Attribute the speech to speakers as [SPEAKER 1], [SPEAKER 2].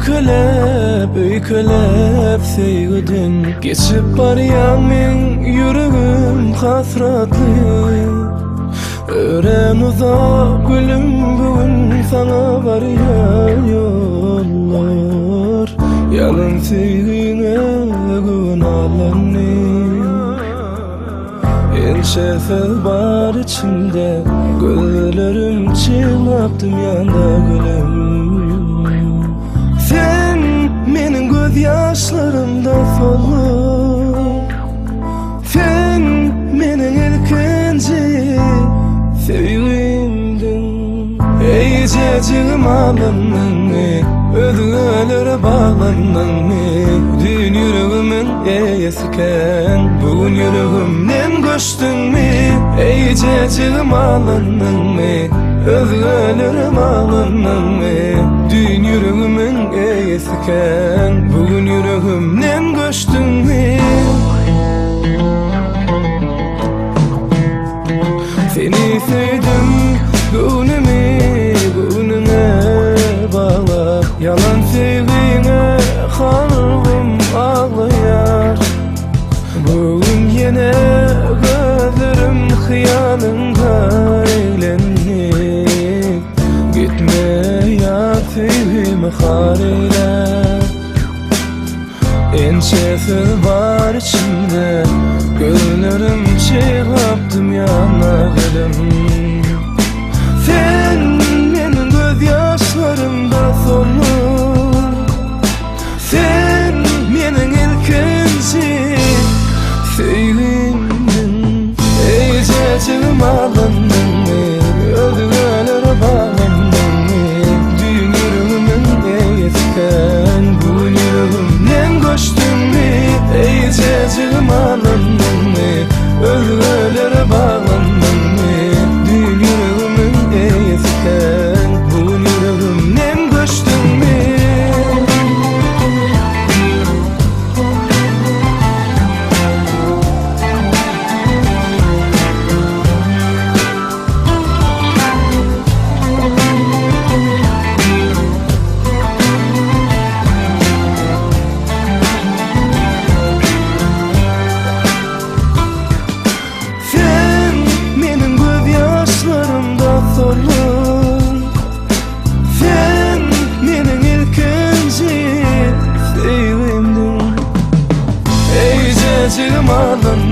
[SPEAKER 1] Öykülep, öykülep sevdin Geçip baryan men yüreğim hasratlı Ören uzak gülüm bugün sana var ya yollar. Yalın sevgine günahlarını. Enşefel var içimde Gözlerim çırptım yanda gülüm menin göz yaşlarımda solun Sen menin ilkinci sevgilimdin Ey cacığım alındın mı? Özgürlere bağlandın mı? Yüreğimin eyesiken Bugün yüreğimden göçtün mü? Ey cacığım alındın mı? Özgürlere bağlandın mı? Dün yüreğimin eyesiken Bugün yüreğimden göçtün mü? Seni sevdim hariler Ençesi var içimde Gözlerim çırptım yanarım Sen mı?